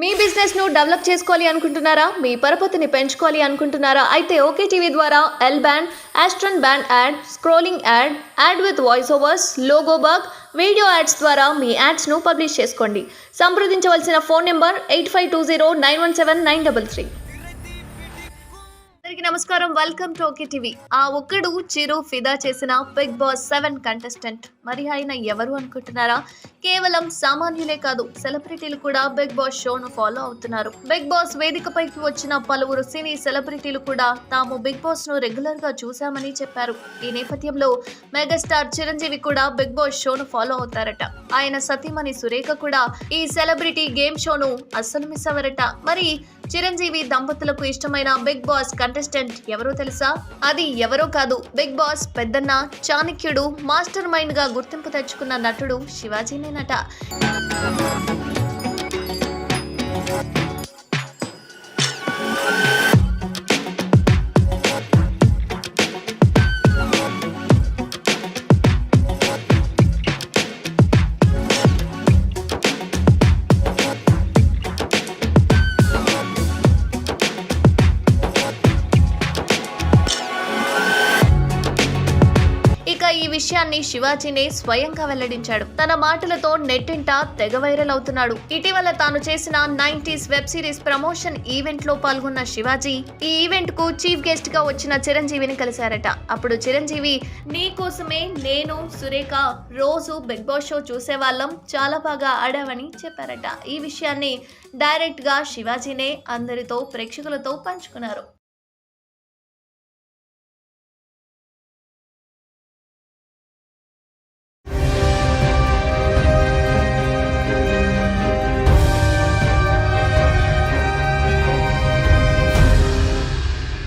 మీ బిజినెస్ను డెవలప్ చేసుకోవాలి అనుకుంటున్నారా? మీ పరపతిని పెంచుకోవాలి అనుకుంటున్నారా? అయితే ఓకే టీవీ ద్వారా L band astron band ad scrolling ad ad with voice overs logo bug video ads ద్వారా మీ యాడ్స్ను పబ్లిష్ చేసుకోండి. సంప్రదించవలసిన phone number eight five two zero nine one seven nine double three అందరికీ నమస్కారం. Welcome to okay TV. ఆ ఒక్కడు చిరు ఫిదా చేసిన బిగ్ బాస్ సెవెన్ కంటెస్టెంట్ మరి ఆయన ఎవరు అనుకుంటున్నారా? కేవలం సామాన్యులే కాదు సెలబ్రిటీలు కూడా బిగ్ బాస్ షోను ఫాలో అవుతున్నారు. బిగ్ బాస్ వేదికపైకి వచ్చిన పలువురు సినీ సెలబ్రిటీలు కూడా తాము బిగ్ బాస్ను రెగ్యులర్గా చూశామని చెప్పారు. ఈ నేపథ్యంలో మెగాస్టార్ చిరంజీవి కూడా బిగ్ బాస్ షోను ఫాలో అవుతారట. ఆయన సతీమణి సురేఖ కూడా ఈ సెలబ్రిటీ గేమ్ షోను అస్సలు మిస్ అవ్వరట. మరి చిరంజీవి దంపతులకు ఇష్టమైన బిగ్ బాస్ కంటెస్టెంట్ ఎవరో తెలుసా? అది ఎవరో కాదు. బిగ్ బాస్ పెద్దన్న చాణక్యుడు మాస్టర్ మైండ్గా గుర్తింపు తెచ్చుకున్న నటుడు శివాజీనేనట నట. ఈ విషయాన్ని శివాజీనే స్వయంగా వెల్లడించాడు. తన మాటలతో నెట్టింట తెగ వైరల్ అవుతున్నాడు. ఇటీవల తాను చేసిన నైన్టీస్ వెబ్ సిరీస్ ప్రమోషన్ ఈవెంట్లో పాల్గొన్న శివాజీ ఈ ఈవెంట్కు చీఫ్ గెస్ట్గా వచ్చిన చిరంజీవిని కలిశారట. అప్పుడు చిరంజీవి నీ కోసమే నేను సురేఖ రోజు బిగ్ బాస్ షో చూసేవాళ్ళం చాలా బాగా ఆడావని చెప్పారట. ఈ విషయాన్ని డైరెక్ట్గా శివాజీనే అందరితో ప్రేక్షకులతో పంచుకున్నారు.